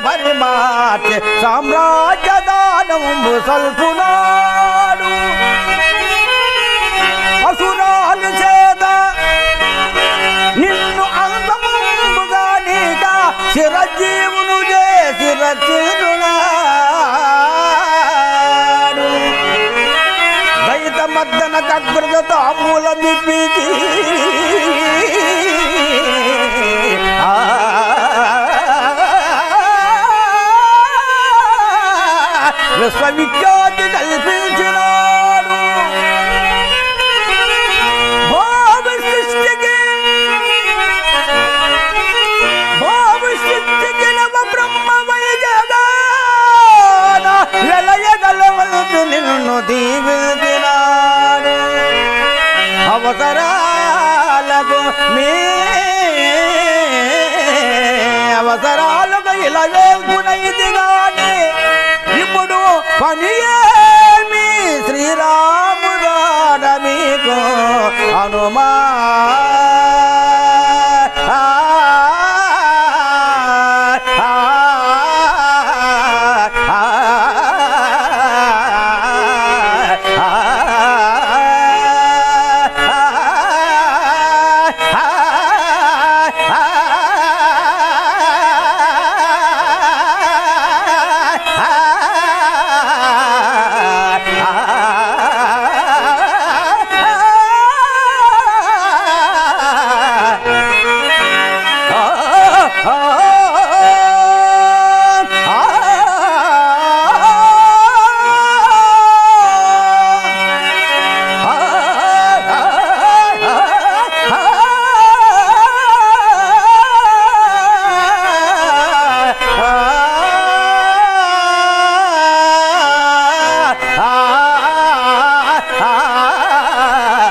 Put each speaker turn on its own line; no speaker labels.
మార్చే సామ్రాజ్య దానము సల్పునాడు అసురాలు చేత నిన్ను అంతముగా నీట చిరజీవును చేసి రచిరునాడు దైత మద్దన కగ్రత తామూల మిపితి విశ్వవిఖ్యాతి కల్పించినాడు భోగ సృష్టికి భోగ సృష్టికి నవ బ్రహ్మ వైజగాన వెలయగలవలదు నిన్ను దీవించినాడు అవసరాలకు మీ అవసరాలకు ఇలా వేల్పునైది పని ఏమి శ్రీరాముదాడ మీకు అనుమా